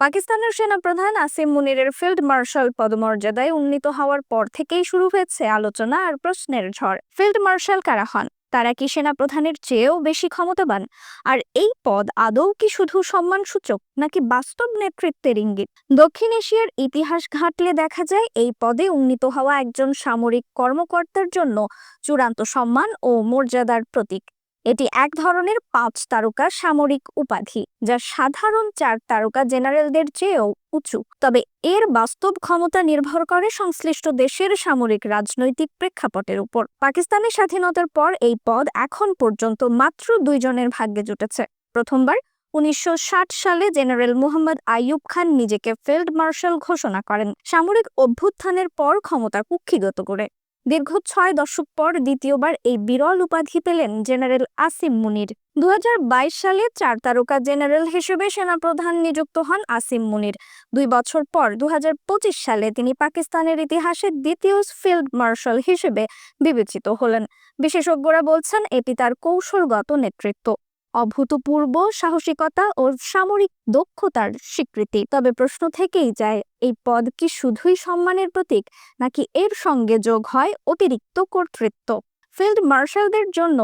পাকিস্তানের সেনাপ্রধান আসিম মুনিরের ফিল্ড মার্শাল পদমর্যাদায় উন্নীত হওয়ার পর থেকেই শুরু হয়েছে আলোচনা আর প্রশ্নের ঝড়। ফিল্ড মার্শাল কারা হন? তারা কি সেনাপ্রধানের চেয়েও বেশি ক্ষমতাবান? আর এই পদ আদৌ কি শুধু সম্মানসূচক নাকি বাস্তব নেতৃত্বের ইঙ্গিত? দক্ষিণ এশিয়ার ইতিহাস ঘাঁটলে দেখা যায়, এই পদে উন্নীত হওয়া একজন সামরিক কর্মকর্তার জন্য চূড়ান্ত সম্মান ও মর্যাদার প্রতীক। এটি এক ধরনের পাঁচ তারকা সামরিক উপাধি, যা সাধারণ চার তারকা জেনারেলদের চেয়েও উঁচু। তবে এর বাস্তব ক্ষমতা নির্ভর করে সংশ্লিষ্ট দেশের সামরিক রাজনৈতিক প্রেক্ষাপটের উপর। পাকিস্তানের স্বাধীনতার পর এই পদ এখন পর্যন্ত মাত্র দুইজনের ভাগ্যে জুটেছে। প্রথমবার উনিশশো ষাট সালে জেনারেল মুহাম্মদ আইয়ুব খান নিজেকে ফিল্ড মার্শাল ঘোষণা করেন। সামরিক অভ্যুত্থানের পর ক্ষমতা কুক্ষিগত করে। দীর্ঘ ছয় দশক পর দ্বিতীয়বার এই বিরল উপাধি পেলেন জেনারেল আসিম মুনির। দু হাজার বাইশ সালে চার তারকা জেনারেল হিসেবে সেনাপ্রধান নিযুক্ত হন আসিম মুনির। দুই বছর পর দু হাজার পঁচিশ সালে তিনি পাকিস্তানের ইতিহাসে দ্বিতীয় ফিল্ড মার্শাল হিসেবে বিবেচিত হলেন। বিশেষজ্ঞরা বলছেন, এটি তার কৌশলগত নেতৃত্ব। অভূতপূর্ব সাহসিকতা ও সামরিক দক্ষতার স্বীকৃতি। তবে প্রশ্ন থেকেই যায়, এই পদ কি শুধুই সম্মানের প্রতীক, নাকি এর সঙ্গে যোগ হয় অতিরিক্ত কর্তৃত্ব? ফিল্ড মার্শালদের জন্য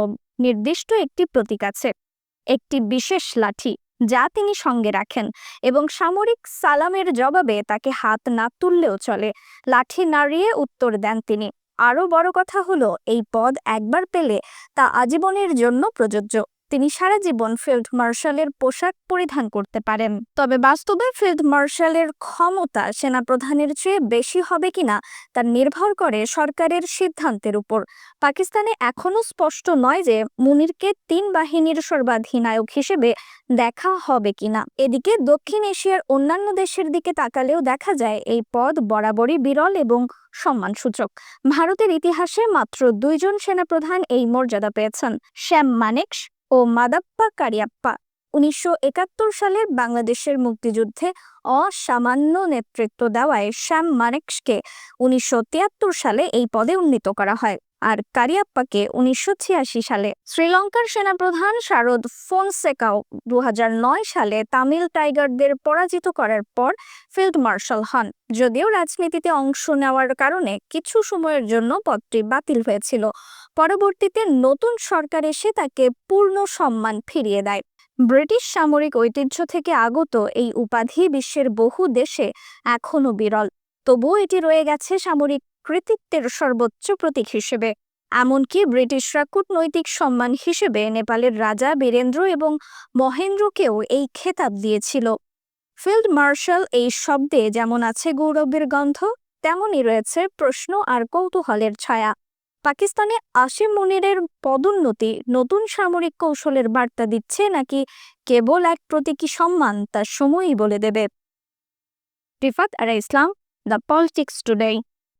নির্দিষ্ট একটি প্রতীক আছে। একটি বিশেষ লাঠি, যা তিনি সঙ্গে রাখেন এবং সামরিক সালামের জবাবে তাকে হাত না তুললেও চলে। লাঠি নাড়িয়ে উত্তর দেন তিনি। আরও বড় কথা হলো, এই পদ একবার পেলে তা আজীবনের জন্য প্রযোজ্য। তিনি সারা জীবন ফিল্ড মার্শালের পোশাক পরিধান করতে পারেন। তবে বাস্তবে ফিল্ড মার্শালের ক্ষমতা সেনাপ্রধানের চেয়ে বেশি হবে কিনা তা নির্ভর করে সরকারের সিদ্ধান্তের উপর। পাকিস্তানে এখনও স্পষ্ট নয় যে মুনিরকে তিন বাহিনীর সর্বাধিনায়ক হিসেবে দেখা হবে কিনা। এদিকে দক্ষিণ এশিয়ার অন্যান্য দেশের দিকে তাকালেও দেখা যায় এই পদ বরাবরই বিরল এবং সম্মানসূচক। ভারতের ইতিহাসে মাত্র দুইজন সেনাপ্রধান এই মর্যাদা পেয়েছেন। শ্যাম মানেকশ ও মাদাপ্পা কারিয়াপ্পা উনিশশো একাত্তর সালের বাংলাদেশের মুক্তিযুদ্ধে অসামান্য নেতৃত্ব দেওয়ায় শ্যাম মানেকসকে উনিশশো সালে এই পদে উন্নীত করা হয়। আর কারিয়াপ্পাকে উনিশশো ছিয়াশি সালে শ্রীলঙ্কার সেনাপ্রধান শারদ ফোনসেকাও দু হাজার নয় সালে তামিল টাইগারদের পরাজিত করার পর ফিল্ড মার্শাল হন। যদিও রাজনীতিতে অংশ নেওয়ার কারণে কিছু সময়ের জন্য পদটি বাতিল হয়েছিল। পরবর্তীতে নতুন সরকার এসে তাকে পূর্ণ সম্মান ফিরিয়ে দেয়। ব্রিটিশ সামরিক ঐতিহ্য থেকে আগত এই উপাধি বিশ্বের বহু দেশে এখনও বিরল। তবুও এটি রয়ে গেছে সামরিক কৃতিত্বের সর্বোচ্চ প্রতীক হিসেবে। এমনকি ব্রিটিশরা কূটনৈতিক সম্মান হিসেবে নেপালের রাজা বীরেন্দ্র এবং মহেন্দ্রকেও এই খেতাব দিয়েছিল। ফিল্ড মার্শাল এই শব্দে যেমন আছে গৌরবের গন্ধ তেমনই রয়েছে প্রশ্ন আর কৌতূহলের ছায়া। পাকিস্তানে আসিম মুনিরের পদোন্নতি নতুন সামরিক কৌশলের বার্তা দিচ্ছে নাকি কেবল এক প্রতীকী সম্মান তার সময়ই বলে দেবে। রিফাত আর ইসলাম, দ্য পলিটিক্স টুডে।